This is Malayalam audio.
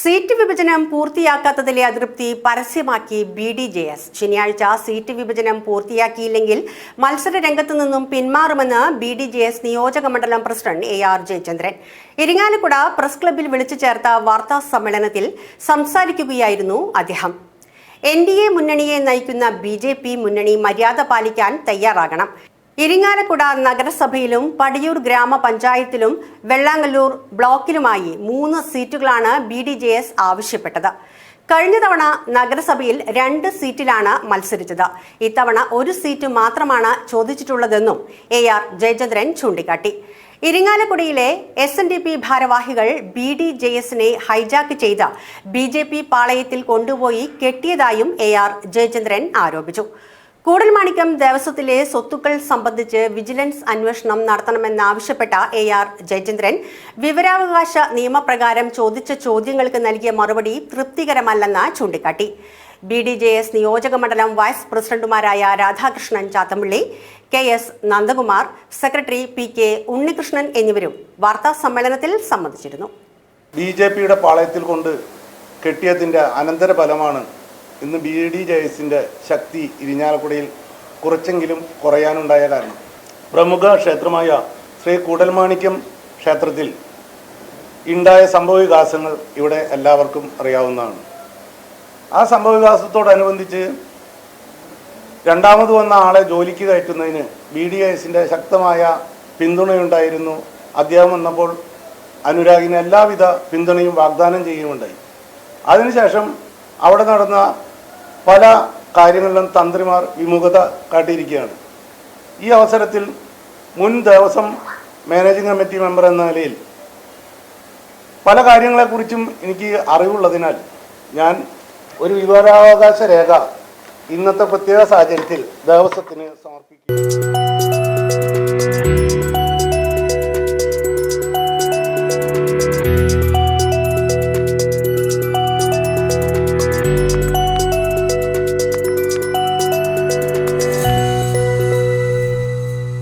സീറ്റ് വിഭജനം പൂർത്തിയാക്കാത്തതിലെ അതൃപ്തി പരസ്യമാക്കി ബി ഡി ജെ എസ് ശനിയാഴ്ച സീറ്റ് വിഭജനം പൂർത്തിയാക്കിയില്ലെങ്കിൽ മത്സര രംഗത്തു നിന്നും പിന്മാറുമെന്ന് ബി ഡി ജെ എസ് നിയോജക മണ്ഡലം president A R Jayachandran Irinjalakuda press ക്ലബ്ബിൽ വിളിച്ചു ചേർത്ത വാർത്താ സമ്മേളനത്തിൽ സംസാരിക്കുകയായിരുന്നു അദ്ദേഹം. എൻ ഡി എ മുന്നണിയെ നയിക്കുന്ന ബി ജെ പി മുന്നണി മര്യാദ പാലിക്കാൻ തയ്യാറാകണം. ഇരിങ്ങാലക്കുട നഗരസഭയിലും പടിയൂർ ഗ്രാമപഞ്ചായത്തിലും വെള്ളാങ്ങല്ലൂർ ബ്ലോക്കിലുമായി മൂന്ന് സീറ്റുകളാണ് ബി ഡി ജെ എസ് ആവശ്യപ്പെട്ടത്. കഴിഞ്ഞ തവണ നഗരസഭയിൽ രണ്ട് സീറ്റിലാണ് മത്സരിച്ചത്. ഇത്തവണ ഒരു സീറ്റ് മാത്രമാണ് ചോദിച്ചിട്ടുള്ളതെന്നും എ ആർ ജയചന്ദ്രൻ ചൂണ്ടിക്കാട്ടി. ഇരിങ്ങാലക്കുടിയിലെ എസ് എൻ ഡി പി ഭാരവാഹികൾ ബി ഡി ജെ എസിനെ ഹൈജാക്ക് ചെയ്ത് ബി ജെ പി പാളയത്തിൽ കൊണ്ടുപോയി കെട്ടിയതായും എ ആർ ജയചന്ദ്രൻ ആരോപിച്ചു. കൂടൽമാണിക്യം ദേവസ്വത്തിലെ സ്വത്തുക്കൾ സംബന്ധിച്ച് വിജിലൻസ് അന്വേഷണം നടത്തണമെന്നാവശ്യപ്പെട്ട എ ആർ ജയചന്ദ്രൻ വിവരാവകാശ നിയമപ്രകാരം ചോദിച്ച ചോദ്യങ്ങൾക്ക് നൽകിയ മറുപടി തൃപ്തികരമല്ലെന്ന് ചൂണ്ടിക്കാട്ടി. ബി ഡി ജെ എസ് നിയോജക മണ്ഡലം വൈസ് പ്രസിഡന്റുമാരായ Radhakrishnan Chathampally K S Nandakumar secretary P K Unnikrishnan എന്നിവരും വാർത്താ സമ്മേളനത്തിൽ സംബന്ധിച്ചിരുന്നു. ബി ജെ പിയുടെ പാളയത്തിൽ കൊണ്ട് കെട്ടിയതിന്റെ അനന്തരഫലമാണ് ഇന്ന് ബി ഡി ജെ എസിന്റെ ശക്തി ഇരിഞ്ഞാലക്കുടയിൽ കുറച്ചെങ്കിലും കുറയാനുണ്ടായ കാരണം. പ്രമുഖ ക്ഷേത്രമായ ശ്രീ കൂടൽമാണിക്യം ക്ഷേത്രത്തിൽ ഉണ്ടായ സംഭവവികാസങ്ങൾ ഇവിടെ എല്ലാവർക്കും അറിയാവുന്നതാണ്. ആ സംഭവവികാസത്തോടനുബന്ധിച്ച് രണ്ടാമത് വന്ന ആളെ ജോലിക്ക് കയറ്റുന്നതിന് ബി ഡി എസിന്റെ ശക്തമായ പിന്തുണയുണ്ടായിരുന്നു. അദ്ദേഹം വന്നപ്പോൾ അനുരാഗിന് എല്ലാവിധ പിന്തുണയും വാഗ്ദാനം ചെയ്യുകയുണ്ടായി. അതിനുശേഷം അവിടെ നടന്ന പല കാര്യങ്ങളിലും തന്ത്രിമാർ വിമുഖത കാട്ടിയിരിക്കുകയാണ്. ഈ അവസരത്തിൽ മുൻ ദേവസ്വം മാനേജിംഗ് കമ്മിറ്റി മെമ്പർ എന്ന നിലയിൽ പല കാര്യങ്ങളെക്കുറിച്ചും എനിക്ക് അറിവുള്ളതിനാൽ ഞാൻ ഒരു വിവരാവകാശ രേഖ ഇന്നത്തെ പ്രത്യേക സാഹചര്യത്തിൽ ദേവസ്വത്തിന് സമർപ്പിക്കും